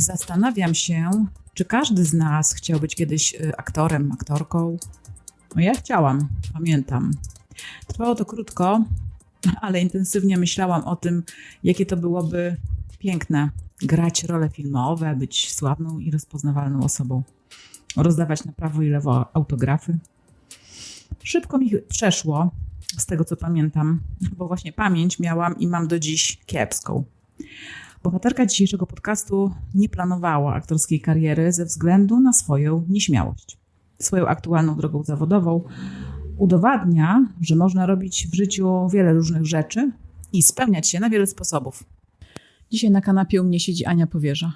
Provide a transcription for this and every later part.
Zastanawiam się, czy każdy z nas chciał być kiedyś y, aktorem, aktorką. No ja chciałam, pamiętam. Trwało to krótko, ale intensywnie myślałam o tym, jakie to byłoby piękne grać role filmowe, być sławną i rozpoznawalną osobą, rozdawać na prawo i lewo autografy. Szybko mi przeszło, z tego co pamiętam, bo właśnie pamięć miałam i mam do dziś kiepską. Bohaterka dzisiejszego podcastu nie planowała aktorskiej kariery ze względu na swoją nieśmiałość. Swoją aktualną drogą zawodową udowadnia, że można robić w życiu wiele różnych rzeczy i spełniać się na wiele sposobów. Dzisiaj na kanapie u mnie siedzi Ania Powierza,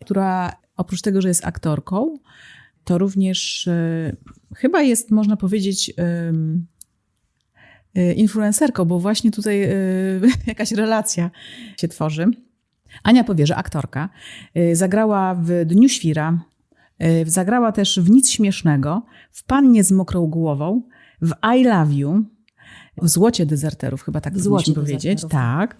która oprócz tego, że jest aktorką, to również y, chyba jest, można powiedzieć, y, y, influencerką, bo właśnie tutaj jakaś relacja się tworzy. Ania Powierza, aktorka, zagrała w Dniu Świra, zagrała też w Nic Śmiesznego, w Pannie z mokrą głową, w I Love You, w Złocie Dezerterów, chyba tak powinniśmy powiedzieć. Tak.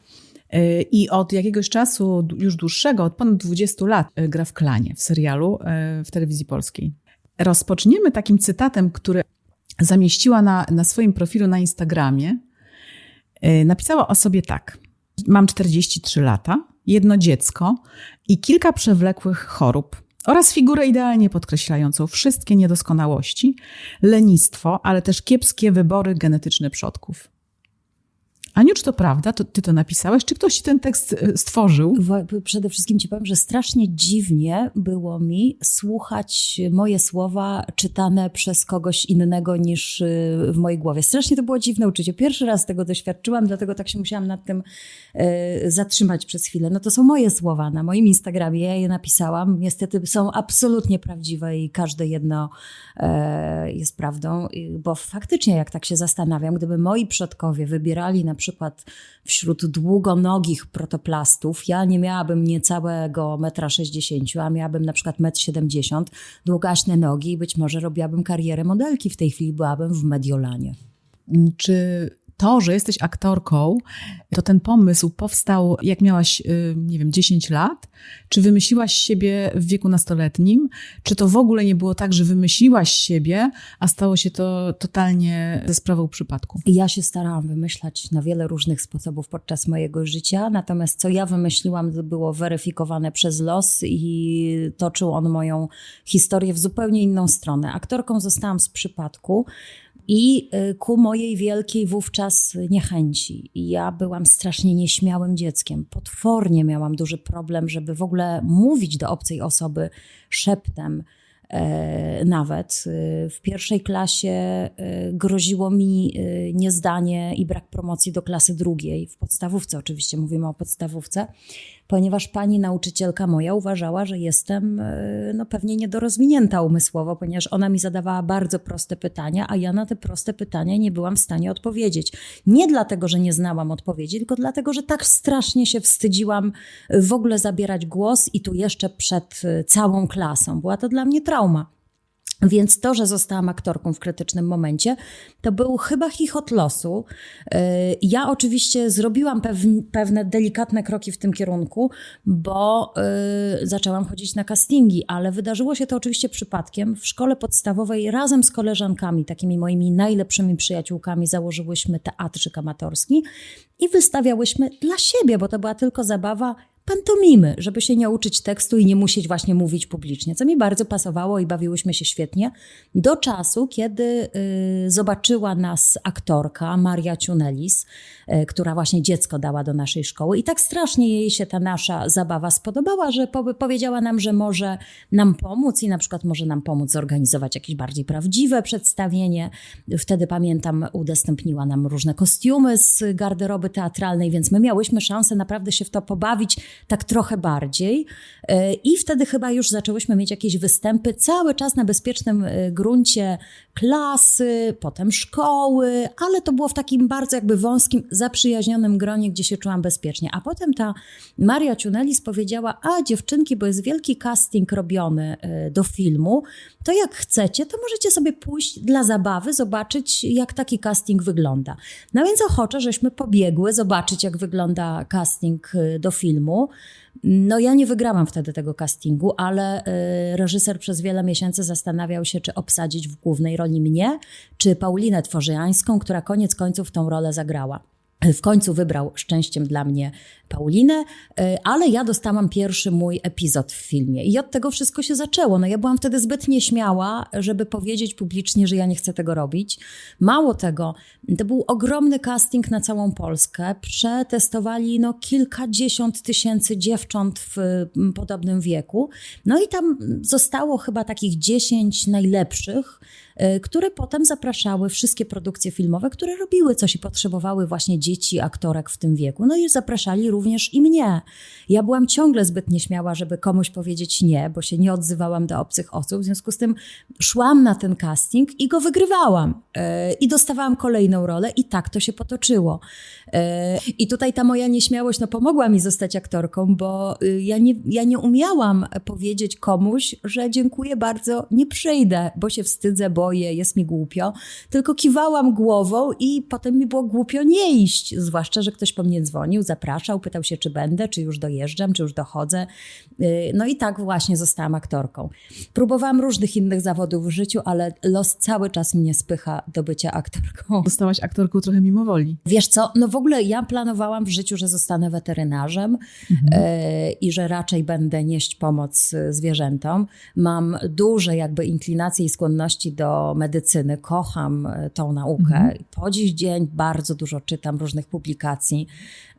E, I od jakiegoś czasu, już dłuższego, od ponad 20 lat, gra w klanie, w serialu w telewizji polskiej. Rozpoczniemy takim cytatem, który zamieściła na, na swoim profilu na Instagramie. Napisała o sobie tak. Mam 43 lata, jedno dziecko i kilka przewlekłych chorób oraz figurę idealnie podkreślającą wszystkie niedoskonałości, lenistwo, ale też kiepskie wybory genetyczne przodków. Aniu, czy to prawda? To, ty to napisałeś? Czy ktoś ci ten tekst e, stworzył? Przede wszystkim ci powiem, że strasznie dziwnie było mi słuchać moje słowa czytane przez kogoś innego niż e, w mojej głowie. Strasznie to było dziwne uczucie. Pierwszy raz tego doświadczyłam, dlatego tak się musiałam nad tym e, zatrzymać przez chwilę. No to są moje słowa na moim Instagramie. Ja je napisałam. Niestety są absolutnie prawdziwe i każde jedno jest prawdą, bo faktycznie jak tak się zastanawiam, gdyby moi przodkowie wybierali na przykład przykład wśród długonogich protoplastów, ja nie miałabym niecałego metra 60, a miałabym na przykład metr 70, długaśne nogi i być może robiłabym karierę modelki w tej chwili, byłabym w Mediolanie. Czy to, że jesteś aktorką, to ten pomysł powstał, jak miałaś, y, nie wiem, 10 lat? Czy wymyśliłaś siebie w wieku nastoletnim? Czy to w ogóle nie było tak, że wymyśliłaś siebie, a stało się to totalnie ze sprawą przypadku? Ja się starałam wymyślać na wiele różnych sposobów podczas mojego życia, natomiast co ja wymyśliłam, to było weryfikowane przez los i toczył on moją historię w zupełnie inną stronę. Aktorką zostałam z przypadku i y, ku mojej wielkiej wówczas niechęci. Ja byłam strasznie nieśmiałym dzieckiem. Potwornie miałam duży problem, żeby w ogóle mówić do obcej osoby szeptem. E, nawet y, w pierwszej klasie y, groziło mi niezdanie i brak promocji do klasy drugiej, w podstawówce oczywiście, mówimy o podstawówce ponieważ pani nauczycielka moja uważała, że jestem e, no, pewnie niedorozwinięta umysłowo, ponieważ ona mi zadawała bardzo proste pytania, a ja na te proste pytania nie byłam w stanie odpowiedzieć. Nie dlatego, że nie znałam odpowiedzi, tylko dlatego, że tak strasznie się wstydziłam w ogóle zabierać głos i tu jeszcze przed e, całą klasą. Była to dla mnie trauma. Więc to, że zostałam aktorką w krytycznym momencie, to był chyba chichot losu. Y, ja oczywiście zrobiłam pewne delikatne kroki w tym kierunku, bo y, zaczęłam chodzić na castingi, ale wydarzyło się to oczywiście przypadkiem. W szkole podstawowej razem z koleżankami, takimi moimi najlepszymi przyjaciółkami, założyłyśmy teatrzyk amatorski i wystawiałyśmy dla siebie, bo to była tylko zabawa pantomimy, żeby się nie uczyć tekstu i nie musieć właśnie mówić publicznie, co mi bardzo pasowało i bawiłyśmy się świetnie, do czasu, kiedy y, zobaczyła nas aktorka Maria Ciunelis, y, która właśnie dziecko dała do naszej szkoły i tak strasznie jej się ta nasza zabawa spodobała, że po, powiedziała nam, że może nam pomóc i na przykład może nam pomóc zorganizować jakieś bardziej prawdziwe przedstawienie. Wtedy pamiętam, udostępniła nam różne kostiumy z garderoby teatralnej, więc my miałyśmy szansę naprawdę się w to pobawić, tak trochę bardziej. E, I wtedy chyba już zaczęłyśmy mieć jakieś występy cały czas na bezpiecznym e, gruncie klasy, potem szkoły, ale to było w takim bardzo jakby wąskim, zaprzyjaźnionym gronie, gdzie się czułam bezpiecznie. A potem ta Maria Ciunelis powiedziała, a dziewczynki, bo jest wielki casting robiony e, do filmu, to jak chcecie, to możecie sobie pójść dla zabawy, zobaczyć jak taki casting wygląda. No więc ochoczo żeśmy pobiegły zobaczyć jak wygląda casting do filmu. No ja nie wygrałam wtedy tego castingu, ale y, reżyser przez wiele miesięcy zastanawiał się, czy obsadzić w głównej roli mnie, czy Paulinę Tworzyjańską, która koniec końców tą rolę zagrała. W końcu wybrał szczęściem dla mnie Paulinę, y, ale ja dostałam pierwszy mój epizod w filmie i od tego wszystko się zaczęło. No ja byłam wtedy zbyt nieśmiała, żeby powiedzieć publicznie, że ja nie chcę tego robić. Mało tego, to był ogromny casting na całą Polskę. Przetestowali no, kilkadziesiąt tysięcy dziewcząt w podobnym wieku. No i tam zostało chyba takich dziesięć najlepszych, które potem zapraszały wszystkie produkcje filmowe, które robiły coś i potrzebowały właśnie dzieci, aktorek w tym wieku. No i zapraszali również i mnie. Ja byłam ciągle zbyt nieśmiała, żeby komuś powiedzieć nie, bo się nie odzywałam do obcych osób. W związku z tym szłam na ten casting i go wygrywałam. Yy, I dostawałam kolejną rolę i tak to się potoczyło. Yy, I tutaj ta moja nieśmiałość no, pomogła mi zostać aktorką, bo yy, ja nie, ja nie umiałam powiedzieć komuś, że dziękuję bardzo, nie przyjdę, bo się wstydzę, boję, jest mi głupio. Tylko kiwałam głową i potem mi było głupio nie iść. Zwłaszcza, że ktoś po mnie dzwonił, zapraszał, pytał się, czy będę, czy już dojeżdżam, czy już dochodzę. Yy, No i tak właśnie zostałam aktorką. Próbowałam różnych innych zawodów w życiu, ale los cały czas mnie spycha do bycia aktorką. Zostałaś aktorką trochę mimo woli. Wiesz co, no w ogóle ja planowałam w życiu, że zostanę weterynarzem e, i że raczej będę nieść pomoc e, zwierzętom. Mam duże jakby inklinacje i skłonności do medycyny, kocham e, tą naukę. Po dziś dzień bardzo dużo czytam różnych publikacji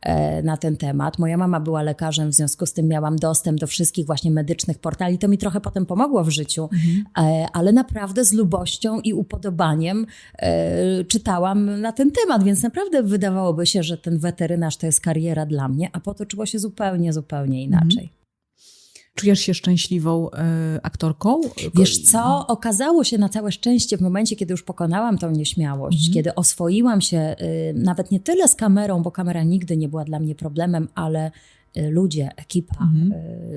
e, na ten temat. Moja mama była lekarzem, w związku z tym miałam dostęp do wszystkich właśnie medycznych portali. To mi trochę potem pomogło w życiu, e, ale naprawdę z lubością i upodobaniem czytałam na ten temat, więc naprawdę wydawałoby się, że ten weterynarz to jest kariera dla mnie, a potoczyło się zupełnie, zupełnie inaczej. Czujesz się szczęśliwą e, aktorką? Wiesz co, okazało się na całe szczęście w momencie, kiedy już pokonałam tą nieśmiałość, kiedy oswoiłam się y, nawet nie tyle z kamerą, bo kamera nigdy nie była dla mnie problemem, ale y, ludzie, ekipa,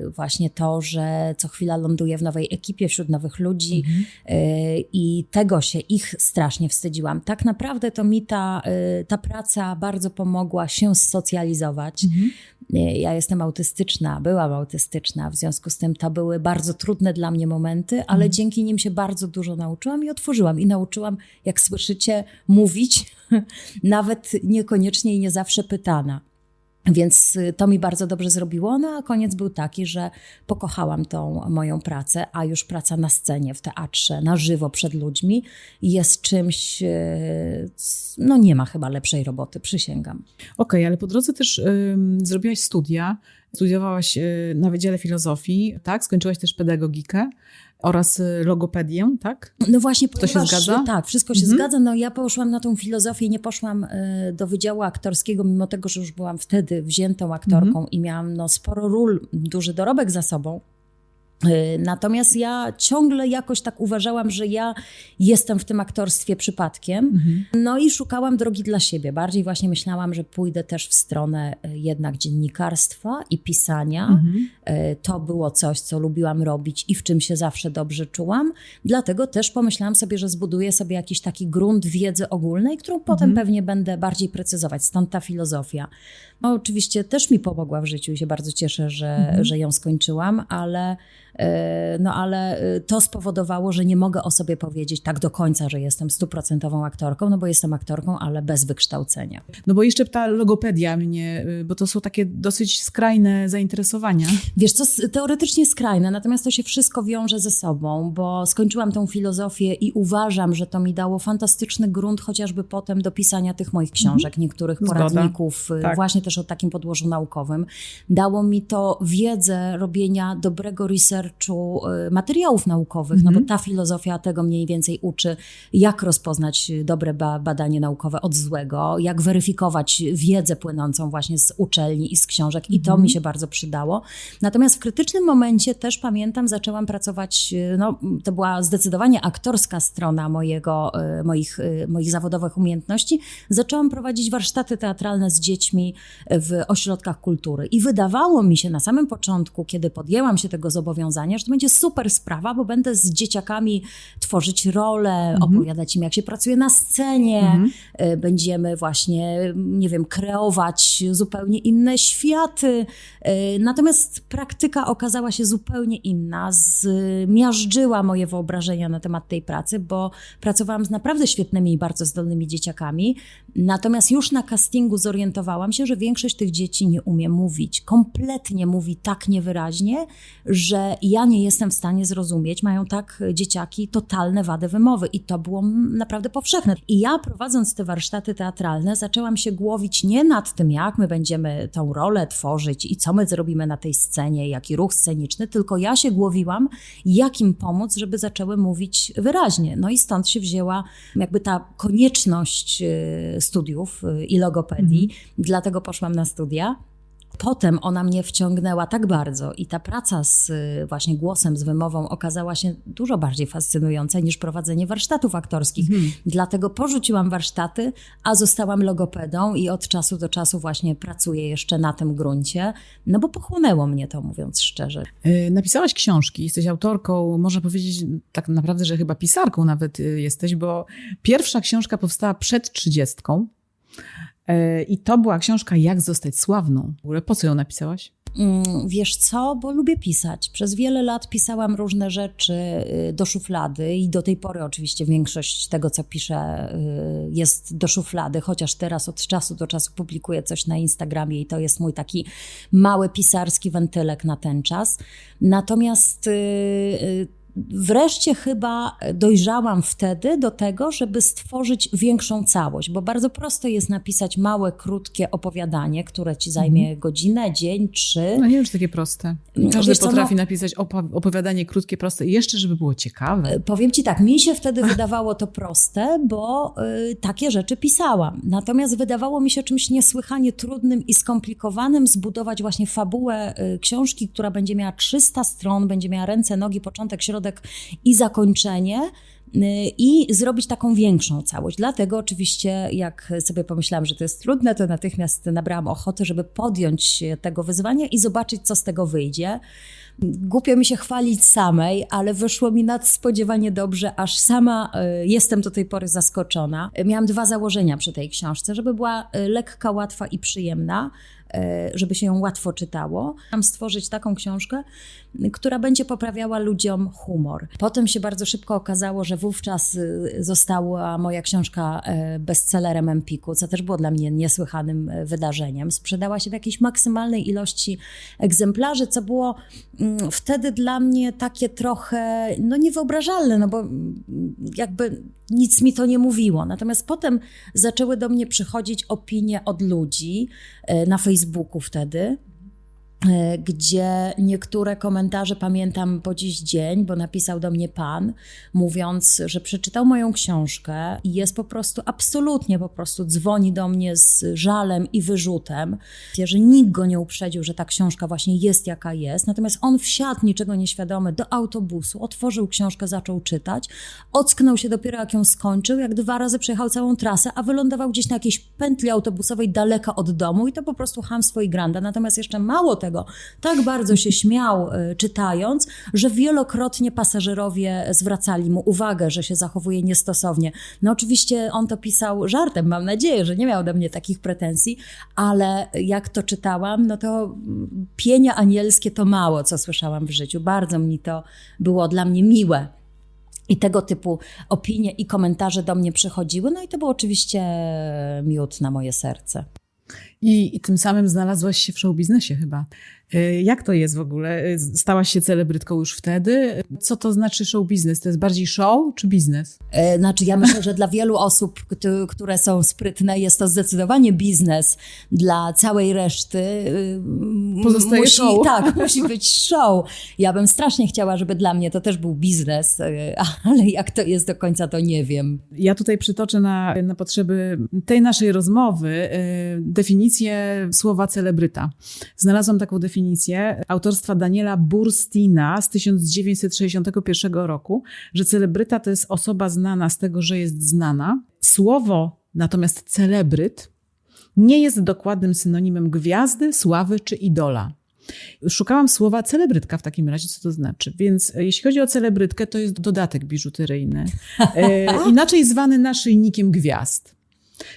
y, właśnie to, że co chwila ląduję w nowej ekipie wśród nowych ludzi y, i tego się ich strasznie wstydziłam. Tak naprawdę to mi ta, y, ta praca bardzo pomogła się socjalizować. Y, Ja jestem autystyczna, byłam autystyczna, w związku z tym to były bardzo trudne dla mnie momenty, ale dzięki nim się bardzo dużo nauczyłam i otworzyłam. I nauczyłam, jak słyszycie, mówić, nawet niekoniecznie i nie zawsze pytana. Więc y, to mi bardzo dobrze zrobiło. No a koniec był taki, że pokochałam tą moją pracę, a już praca na scenie, w teatrze, na żywo przed ludźmi jest czymś, y, no nie ma chyba lepszej roboty, przysięgam. Okej, ale po drodze też ym, zrobiłaś studia, studiowałaś y, na Wydziale Filozofii, tak? Skończyłaś też pedagogikę oraz y, logopedię, tak? No właśnie, To się ponieważ, zgadza? Tak, wszystko się Mhm. zgadza. No ja poszłam na tą filozofię, nie poszłam y, do Wydziału Aktorskiego, mimo tego, że już byłam wtedy wziętą aktorką Mhm. i miałam no, sporo ról, duży dorobek za sobą. Y, Natomiast ja ciągle jakoś tak uważałam, że ja jestem w tym aktorstwie przypadkiem. Mhm. No i szukałam drogi dla siebie. Bardziej właśnie myślałam, że pójdę też w stronę y, jednak dziennikarstwa i pisania. Mhm. Y, To było coś, co lubiłam robić i w czym się zawsze dobrze czułam. Dlatego też pomyślałam sobie, że zbuduję sobie jakiś taki grunt wiedzy ogólnej, którą potem pewnie będę bardziej precyzować. Stąd ta filozofia. No, oczywiście też mi pomogła w życiu i się bardzo cieszę, że, że ją skończyłam, ale, no, ale y, to spowodowało, że nie mogę o sobie powiedzieć tak do końca, że jestem stuprocentową aktorką, no bo jestem aktorką, ale bez wykształcenia. No bo jeszcze ta logopedia mnie, y, bo to są takie dosyć skrajne zainteresowania. Wiesz co, teoretycznie skrajne, natomiast to się wszystko wiąże ze sobą, bo skończyłam tą filozofię i uważam, że to mi dało fantastyczny grunt chociażby potem do pisania tych moich książek, niektórych Zgoda. poradników, Tak. właśnie też o takim podłożu naukowym. Dało mi to wiedzę robienia dobrego researchu y, materiałów naukowych, no bo ta filozofia tego mniej więcej uczy, jak rozpoznać y, dobre ba- badanie naukowe od złego, jak weryfikować wiedzę płynącą właśnie z uczelni i z książek i to mi się bardzo przydało. Natomiast w krytycznym momencie też pamiętam, zaczęłam pracować, y, no to była zdecydowanie aktorska strona mojego, moich, moich zawodowych umiejętności. Zaczęłam prowadzić warsztaty teatralne z dziećmi w ośrodkach kultury i wydawało mi się na samym początku, kiedy podjęłam się tego zobowiązania, zobowiązania, że to będzie super sprawa, bo będę z dzieciakami tworzyć role, Mhm. opowiadać im, jak się pracuje na scenie, Mhm. E, będziemy właśnie, nie wiem, kreować zupełnie inne światy. E, Natomiast praktyka okazała się zupełnie inna. Zmiażdżyła moje wyobrażenia na temat tej pracy, bo pracowałam z naprawdę świetnymi i bardzo zdolnymi dzieciakami. Natomiast już na castingu zorientowałam się, że większość tych dzieci nie umie mówić. Kompletnie mówi tak niewyraźnie, że ja nie jestem w stanie zrozumieć. Mają tak e, dzieciaki totalne wady wymowy i to było naprawdę powszechne. I ja prowadząc te warsztaty teatralne zaczęłam się głowić nie nad tym, jak my będziemy tą rolę tworzyć i co my zrobimy na tej scenie, jaki ruch sceniczny, tylko ja się głowiłam, jak im pomóc, żeby zaczęły mówić wyraźnie. No i stąd się wzięła jakby ta konieczność e, studiów e, i logopedii, dlatego poszłam na studia. Potem ona mnie wciągnęła tak bardzo i ta praca z właśnie głosem, z wymową okazała się dużo bardziej fascynująca niż prowadzenie warsztatów aktorskich. Dlatego porzuciłam warsztaty, a zostałam logopedą i od czasu do czasu właśnie pracuję jeszcze na tym gruncie, no bo pochłonęło mnie to, mówiąc szczerze. Y, Napisałaś książki, jesteś autorką, można powiedzieć tak naprawdę, że chyba pisarką nawet y, jesteś, bo pierwsza książka powstała przed trzydziestką i to była książka Jak zostać sławną. W ogóle po co ją napisałaś? Mm, Wiesz co, bo lubię pisać. Przez wiele lat pisałam różne rzeczy y, do szuflady i do tej pory oczywiście większość tego, co piszę, y, jest do szuflady, chociaż teraz od czasu do czasu publikuję coś na Instagramie i to jest mój taki mały pisarski wentylek na ten czas. Natomiast y, Wreszcie chyba dojrzałam wtedy do tego, żeby stworzyć większą całość, bo bardzo prosto jest napisać małe, krótkie opowiadanie, które ci zajmie godzinę, dzień, trzy. No nie wiem, czy takie proste. Każdy Wiesz co, potrafi no- napisać opo- opowiadanie krótkie, proste i jeszcze, żeby było ciekawe. Powiem ci tak, mi się wtedy wydawało to proste, bo y, takie rzeczy pisałam. Natomiast wydawało mi się czymś niesłychanie trudnym i skomplikowanym zbudować właśnie fabułę y, książki, która będzie miała 300 stron, będzie miała ręce, nogi, początek, środek i zakończenie. y, I zrobić taką większą całość. Dlatego oczywiście, jak sobie pomyślałam, że to jest trudne, to natychmiast nabrałam ochoty, żeby podjąć tego wyzwania i zobaczyć, co z tego wyjdzie. Głupio mi się chwalić samej, ale wyszło mi nadspodziewanie dobrze, aż sama y, jestem do tej pory zaskoczona. Miałam dwa założenia przy tej książce, żeby była y, lekka, łatwa i przyjemna, żeby się ją łatwo czytało. Chciałam stworzyć taką książkę, która będzie poprawiała ludziom humor. Potem się bardzo szybko okazało, że wówczas y, została moja książka y, bestsellerem Empiku, co też było dla mnie niesłychanym y, wydarzeniem. Sprzedała się w jakiejś maksymalnej ilości egzemplarzy, co było mm, wtedy dla mnie takie trochę no niewyobrażalne, no bo mm, jakby nic mi to nie mówiło. Natomiast potem zaczęły do mnie przychodzić opinie od ludzi e, na Facebooku wtedy, e, gdzie niektóre komentarze pamiętam po dziś dzień, bo napisał do mnie pan, mówiąc, że przeczytał moją książkę i jest po prostu absolutnie po prostu dzwoni do mnie z żalem i wyrzutem, że nikt go nie uprzedził, że ta książka właśnie jest jaka jest. Natomiast on wsiadł niczego nieświadomy do autobusu, otworzył książkę, zaczął czytać, ocknął się dopiero jak ją skończył, jak dwa razy przejechał całą trasę, a wylądował gdzieś na jakiejś pętli autobusowej daleka od domu i to po prostu hamstwo i granda. Natomiast jeszcze mało tego, tak bardzo się śmiał y, czytając, że wielokrotnie pasażerowie zwracali mu uwagę, że się zachowuje niestosownie. No oczywiście on to pisał żartem, mam nadzieję, że nie miał do mnie takich pretensji, ale jak to czytałam, no to mm, pienia anielskie to mało, co słyszałam w życiu. Bardzo mi to było dla mnie miłe. I tego typu opinie i komentarze do mnie przychodziły, no i to był oczywiście miód na moje serce. I, I tym samym znalazłaś się w show biznesie chyba. Y, Jak to jest w ogóle? Y, Stałaś się celebrytką już wtedy? Co to znaczy show biznes? To jest bardziej show czy biznes? E, Znaczy, ja myślę, że dla wielu osób, które są sprytne, jest to zdecydowanie biznes. Dla całej reszty y, Pozostaje musi, show. Tak, musi być show. Ja bym strasznie chciała, żeby dla mnie to też był biznes, ale jak to jest do końca, to nie wiem. Ja tutaj przytoczę na, na potrzeby tej naszej rozmowy y, definicję słowa celebryta. Znalazłam taką definicję autorstwa Daniela Burstina z 1961 roku, że celebryta to jest osoba znana z tego, że jest znana. Słowo natomiast celebryt nie jest dokładnym synonimem gwiazdy, sławy czy idola. Szukałam słowa celebrytka w takim razie, co to znaczy. Więc jeśli chodzi o celebrytkę, to jest dodatek biżuteryjny. E, inaczej zwany naszyjnikiem gwiazd.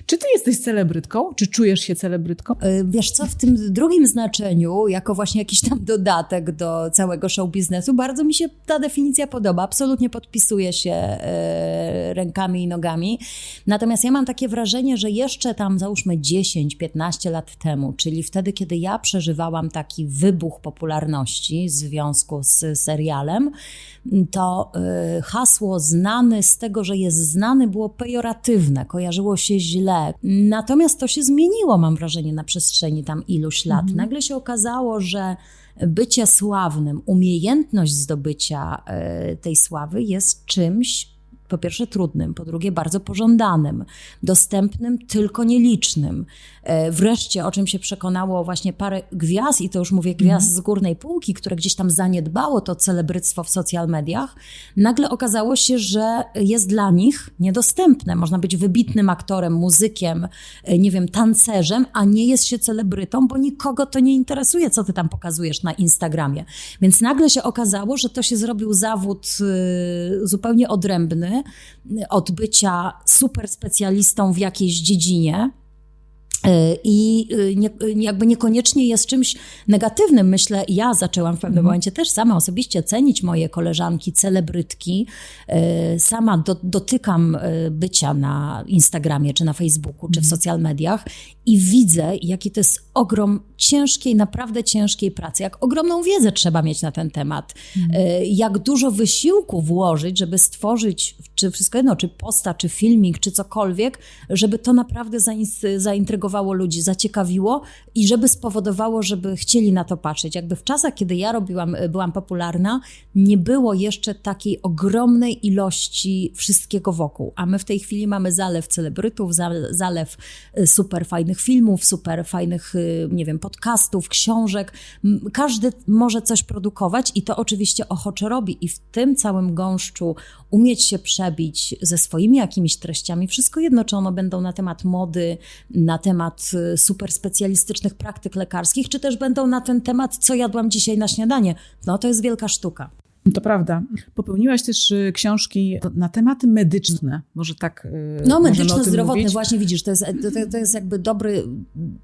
Czy ty jesteś celebrytką? Czy czujesz się celebrytką? E, wiesz co, w tym drugim znaczeniu, jako właśnie jakiś tam dodatek do całego show biznesu, bardzo mi się ta definicja podoba. Absolutnie podpisuję się e, rękami i nogami. Natomiast ja mam takie wrażenie, że jeszcze tam załóżmy 10-15 lat temu, czyli wtedy, kiedy ja przeżywałam taki wybuch popularności w związku z serialem, to y, hasło znany z tego, że jest znany, było pejoratywne, kojarzyło się źle. Natomiast to się zmieniło, mam wrażenie, na przestrzeni tam iluś lat. Mhm. Nagle się okazało, że bycie sławnym, umiejętność zdobycia y, tej sławy jest czymś po pierwsze trudnym, po drugie bardzo pożądanym, dostępnym tylko nielicznym. E, wreszcie, o czym się przekonało właśnie parę gwiazd, i to już mówię gwiazd z górnej półki, które gdzieś tam zaniedbało to celebryctwo w social mediach, nagle okazało się, że jest dla nich niedostępne. Można być wybitnym aktorem, muzykiem, e, nie wiem, tancerzem, a nie jest się celebrytą, bo nikogo to nie interesuje, co ty tam pokazujesz na Instagramie. Więc nagle się okazało, że to się zrobił zawód e, zupełnie odrębny od bycia super specjalistą w jakiejś dziedzinie, I e, nie, jakby niekoniecznie jest czymś negatywnym. Myślę, ja zaczęłam w pewnym mhm. momencie też sama osobiście cenić moje koleżanki, celebrytki. E, sama do, dotykam bycia na Instagramie, czy na Facebooku, czy w mhm. social mediach i widzę, jaki to jest ogrom ciężkiej, naprawdę ciężkiej pracy, jak ogromną wiedzę trzeba mieć na ten temat, mhm. jak dużo wysiłku włożyć, żeby stworzyć, czy wszystko jedno, czy posta, czy filmik, czy cokolwiek, żeby to naprawdę zaintrygowało ludzi, zaciekawiło i żeby spowodowało, żeby chcieli na to patrzeć. Jakby w czasach, kiedy ja robiłam, byłam popularna, nie było jeszcze takiej ogromnej ilości wszystkiego wokół. A my w tej chwili mamy zalew celebrytów, zalew y, super fajnych filmów, super fajnych, y, nie wiem, podcastów, książek. Każdy może coś produkować i to oczywiście ochoczo robi. I w tym całym gąszczu umieć się przebić ze swoimi jakimiś treściami, wszystko jedno, czy one będą na temat mody, na temat temat y, super specjalistycznych praktyk lekarskich, czy też będą na ten temat, co jadłam dzisiaj na śniadanie. No to jest wielka sztuka. To prawda. Popełniłaś też y, książki na tematy medyczne, może tak. Y, no, medyczno-zdrowotne, właśnie widzisz, to jest, to, to, jest jakby dobry,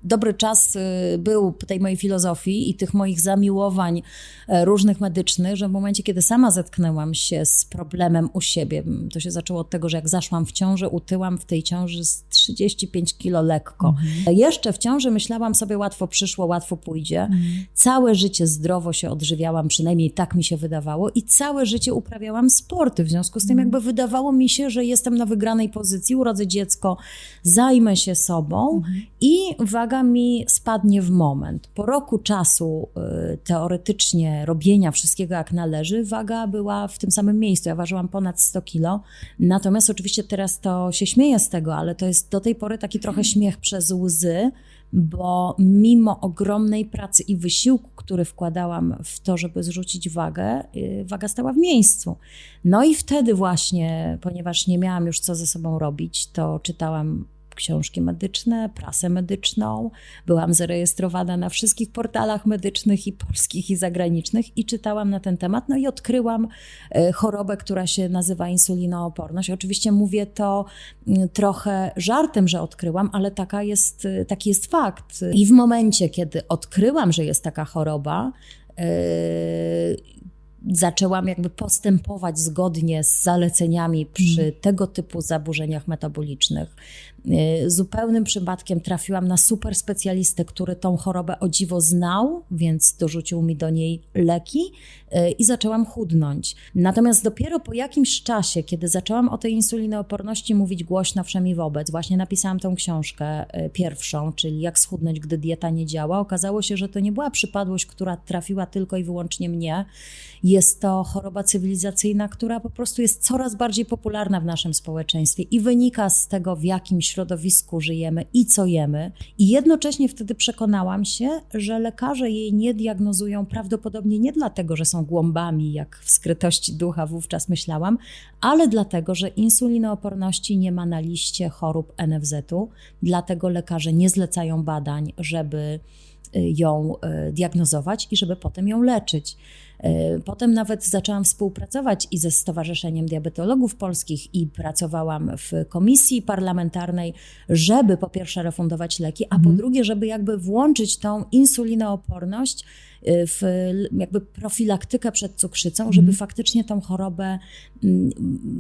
dobry czas był tej mojej filozofii i tych moich zamiłowań e, różnych medycznych, że w momencie, kiedy sama zetknęłam się z problemem u siebie, to się zaczęło od tego, że jak zaszłam w ciążę, utyłam w tej ciąży z 35 kilo lekko. Mhm. Jeszcze w ciąży myślałam sobie, łatwo przyszło, łatwo pójdzie. Mhm. Całe życie zdrowo się odżywiałam, przynajmniej tak mi się wydawało i całe życie uprawiałam sporty. W związku z tym jakby wydawało mi się, że jestem na wygranej pozycji, urodzę dziecko, zajmę się sobą mhm. i waga mi spadnie w moment. Po roku czasu y, teoretycznie robienia wszystkiego jak należy, waga była w tym samym miejscu. Ja ważyłam ponad 100 kilo. Natomiast oczywiście teraz to się śmieję z tego, ale to jest do tej pory taki trochę śmiech przez łzy, bo mimo ogromnej pracy i wysiłku, który wkładałam w to, żeby zrzucić wagę, y, waga stała w miejscu. No i wtedy właśnie, ponieważ nie miałam już co ze sobą robić, to czytałam książki medyczne, prasę medyczną. Byłam zarejestrowana na wszystkich portalach medycznych i polskich, i zagranicznych i czytałam na ten temat. No i odkryłam e, chorobę, która się nazywa insulinooporność. Oczywiście mówię to mm, trochę żartem, że odkryłam, ale taka jest, e, taki jest fakt. I w momencie, kiedy odkryłam, że jest taka choroba, e, zaczęłam jakby postępować zgodnie z zaleceniami przy mm. tego typu zaburzeniach metabolicznych. Y, zupełnym przypadkiem trafiłam na super specjalistę, który tą chorobę o dziwo znał, więc dorzucił mi do niej leki y, i zaczęłam chudnąć. Natomiast dopiero po jakimś czasie, kiedy zaczęłam o tej insulinooporności mówić głośno wszemi wobec, właśnie napisałam tą książkę y, pierwszą, czyli Jak schudnąć, gdy dieta nie działa, okazało się, że to nie była przypadłość, która trafiła tylko i wyłącznie mnie. Jest to choroba cywilizacyjna, która po prostu jest coraz bardziej popularna w naszym społeczeństwie i wynika z tego, w jakim środowisku żyjemy i co jemy. I jednocześnie wtedy przekonałam się, że lekarze jej nie diagnozują prawdopodobnie nie dlatego, że są głąbami, jak w skrytości ducha wówczas myślałam, ale dlatego, że insulinooporności nie ma na liście chorób NFZ-u. Dlatego lekarze nie zlecają badań, żeby ją e, diagnozować i żeby potem ją leczyć. E, Potem nawet zaczęłam współpracować i ze Stowarzyszeniem Diabetologów Polskich i pracowałam w komisji parlamentarnej, żeby po pierwsze refundować leki, a po drugie, żeby jakby włączyć tą insulinooporność y, w jakby profilaktykę przed cukrzycą, żeby faktycznie tą chorobę,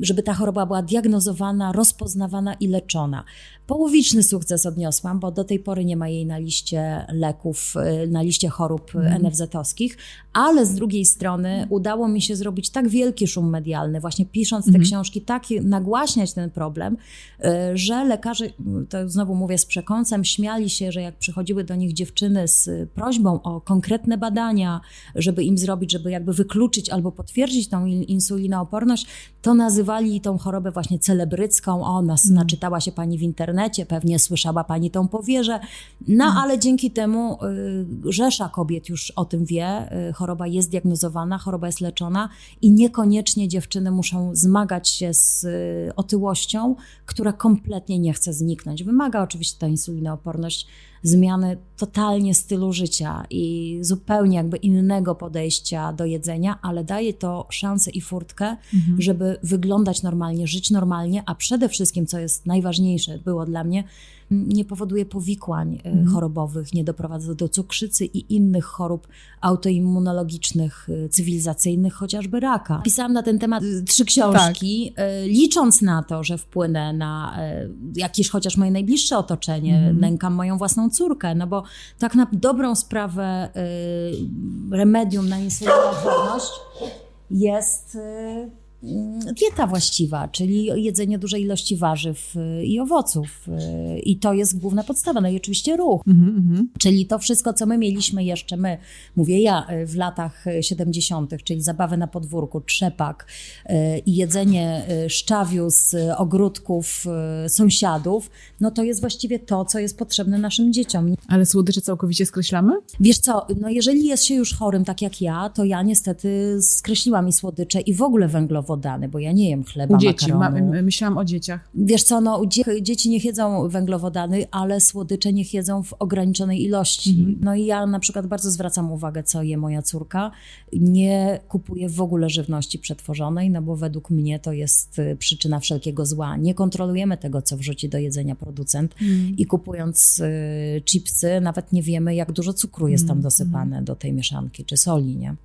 żeby ta choroba była diagnozowana, rozpoznawana i leczona. Połowiczny sukces odniosłam, bo do tej pory nie ma jej na liście leków, y, na liście chorób Mhm. NFZ-owskich, ale z drugiej strony udało mi się zrobić tak wielki szum medialny, właśnie pisząc te Mhm. książki, tak nagłaśniać ten problem, y, że lekarze, to znowu mówię z przekąsem, śmiali się, że jak przychodziły do nich dziewczyny z prośbą o konkretne badania, żeby im zrobić, żeby jakby wykluczyć albo potwierdzić tą in- insulinooporność, to nazywali tą chorobę właśnie celebrycką. O, nas naczytała się pani w internecie, pewnie słyszała pani tą powierzę. No, ale dzięki temu y, rzesza kobiet już o tym wie. Y, choroba jest diagnozowana, choroba jest leczona i niekoniecznie dziewczyny muszą zmagać się z y, otyłością, która kompletnie nie chce zniknąć. Wymaga oczywiście ta insulinooporność zmiany totalnie stylu życia i zupełnie jakby innego podejścia do jedzenia, ale daje to szansę i furtkę, żeby wyglądać normalnie, żyć normalnie, a przede wszystkim, co jest najważniejsze, było dla mnie, nie powoduje powikłań e, chorobowych, nie doprowadza do cukrzycy i innych chorób autoimmunologicznych, e, cywilizacyjnych, chociażby raka. Pisałam na ten temat e, trzy książki, e, licząc na to, że wpłynę na jakieś chociaż moje najbliższe otoczenie, nękam moją własną córkę, no bo tak na dobrą sprawę remedium na insulinooporność jest dieta właściwa, czyli jedzenie dużej ilości warzyw e, i owoców. e, I to jest główna podstawa. No i oczywiście ruch. Czyli to wszystko, co my mieliśmy jeszcze, my, mówię ja, y, w latach y, 70., czyli zabawy na podwórku, trzepak y, i jedzenie y, szczawiu z y, ogródków y, sąsiadów, no to jest właściwie to, co jest potrzebne naszym dzieciom. Ale słodycze całkowicie skreślamy? Wiesz co, no jeżeli jest się już chorym, tak jak ja, to ja niestety skreśliłam i słodycze i w ogóle węglowodany, bo ja nie jem chleba, U dzieci. Ma, makaronu. m- myślałam o dzieciach. Wiesz co, no, dzie- dzieci niech jedzą węglowodany, ale słodycze niech jedzą w ograniczonej ilości. No i ja na przykład bardzo zwracam uwagę, co je moja córka. Nie kupuję w ogóle żywności przetworzonej, no bo według mnie to jest y, przyczyna wszelkiego zła. Nie kontrolujemy tego, co wrzuci do jedzenia producent i kupując y, chipsy, nawet nie wiemy, jak dużo cukru jest tam dosypane do tej mieszanki, czy soli, nie?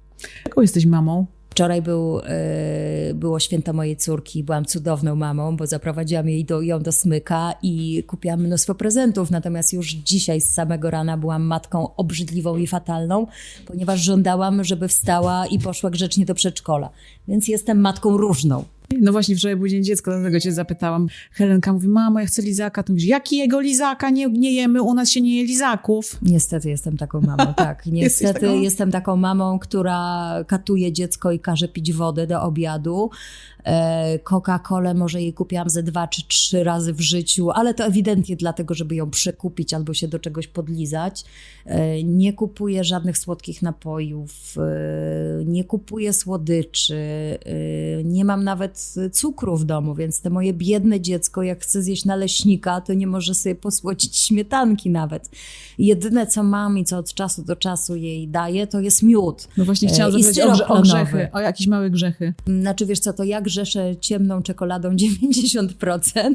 Jaką jesteś mamą? Wczoraj był, e, było święto mojej córki, byłam cudowną mamą, bo zaprowadziłam jej do, ją do smyka i kupiłam mnóstwo prezentów. Natomiast już dzisiaj z samego rana byłam matką obrzydliwą i fatalną, ponieważ żądałam, żeby wstała i poszła grzecznie do przedszkola. Więc jestem matką różną. No właśnie, wczoraj był dzień dziecka, dlatego cię zapytałam. Helenka mówi, mamo, ja chcę lizaka. Tu mówisz, jakiego lizaka? Nie, nie jemy, u nas się nie je lizaków. Niestety jestem taką mamą, tak. Niestety taką? jestem taką mamą, która katuje dziecko i każe pić wodę do obiadu. E, Coca-Colę może jej kupiłam ze dwa czy trzy razy w życiu, ale to ewidentnie dlatego, żeby ją przekupić albo się do czegoś podlizać. E, Nie kupuję żadnych słodkich napojów, e, nie kupuję słodyczy, nie mam nawet cukru w domu, więc te moje biedne dziecko, jak chce zjeść naleśnika, to nie może sobie posłocić śmietanki nawet. Jedyne, co mam i co od czasu do czasu jej daję, to jest miód. No właśnie chciałam zapytać o, grze- o grzechy, o jakieś małe grzechy. Znaczy, wiesz co, to ja grzeszę ciemną czekoladą 90%.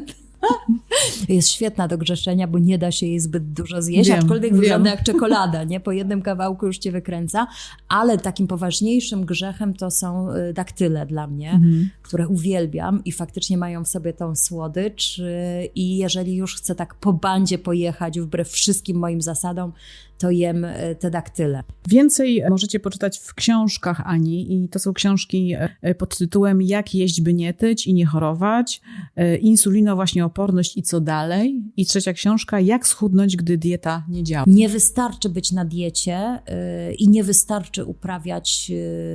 Jest świetna do grzeszenia, bo nie da się jej zbyt dużo zjeść, Wiem, aczkolwiek wiem. wygląda jak czekolada, nie? Po jednym kawałku już cię wykręca, ale takim poważniejszym grzechem to są y, daktyle dla mnie, Mhm. które uwielbiam i faktycznie mają w sobie tą słodycz y, i jeżeli już chcę tak po bandzie pojechać wbrew wszystkim moim zasadom, to jem y, te daktyle. Więcej możecie poczytać w książkach Ani i to są książki e, pod tytułem Jak jeść, by nie tyć i nie chorować, e, insulino właśnie oporność i co dalej. I trzecia książka Jak schudnąć, gdy dieta nie działa. Nie wystarczy być na diecie i nie wystarczy uprawiać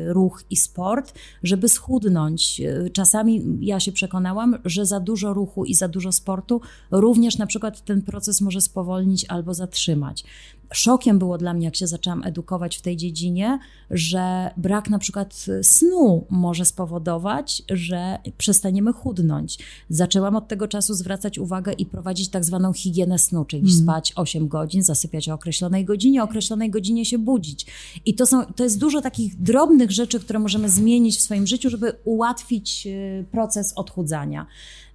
ruch i sport, żeby schudnąć. Czasami ja się przekonałam, że za dużo ruchu i za dużo sportu również na przykład ten proces może spowolnić albo zatrzymać. Szokiem było dla mnie, jak się zaczęłam edukować w tej dziedzinie, że brak na przykład snu może spowodować, że przestaniemy chudnąć. Zaczęłam od tego czasu zwracać uwagę i prowadzić tak zwaną higienę snu, czyli Mhm. spać 8 godzin, zasypiać o określonej godzinie, o określonej godzinie się budzić. I to, są, to jest dużo takich drobnych rzeczy, które możemy zmienić w swoim życiu, żeby ułatwić y, proces odchudzania.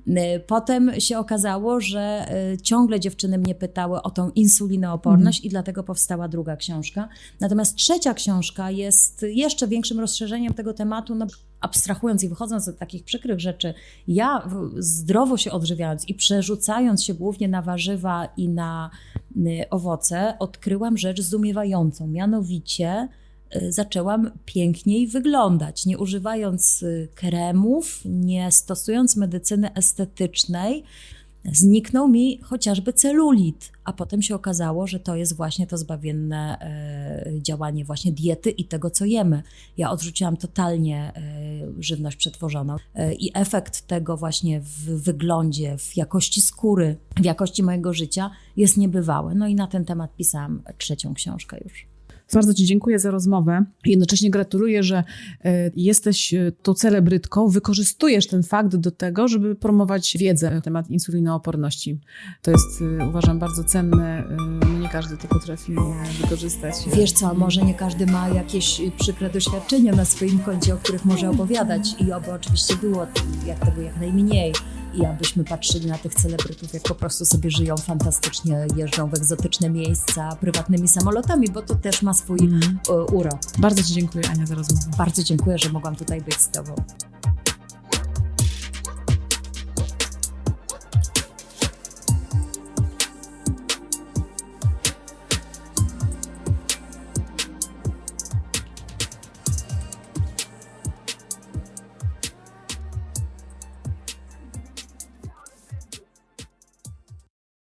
Y, Potem się okazało, że y, ciągle dziewczyny mnie pytały o tą insulinooporność i dlatego powstała druga książka. Natomiast trzecia książka jest jeszcze większym rozszerzeniem tego tematu, no, abstrahując i wychodząc od takich przykrych rzeczy, ja zdrowo się odżywiając i przerzucając się głównie na warzywa i na y, owoce, odkryłam rzecz zdumiewającą. Mianowicie zaczęłam piękniej wyglądać, nie używając y, kremów, nie stosując medycyny estetycznej. Zniknął mi chociażby celulit, a potem się okazało, że to jest właśnie to zbawienne e, działanie właśnie diety i tego, co jemy. Ja odrzuciłam totalnie żywność przetworzoną i efekt tego właśnie w wyglądzie, w jakości skóry, w jakości mojego życia jest niebywały. No i na ten temat pisałam trzecią książkę już. Bardzo Ci dziękuję za rozmowę. Jednocześnie gratuluję, że e, jesteś e, tą celebrytką, wykorzystujesz ten fakt do tego, żeby promować wiedzę na temat insulinooporności. To jest, e, uważam, bardzo cenne. Nie każdy to potrafi wykorzystać. Wiesz co, może nie każdy ma jakieś przykre doświadczenia na swoim koncie, o których może opowiadać i oby oczywiście było jak tego jak najmniej i abyśmy patrzyli na tych celebrytów, jak po prostu sobie żyją fantastycznie, jeżdżą w egzotyczne miejsca prywatnymi samolotami, bo to też ma swój e, urok. Bardzo Ci dziękuję, Ania, za rozmowę. Bardzo dziękuję, że mogłam tutaj być z Tobą.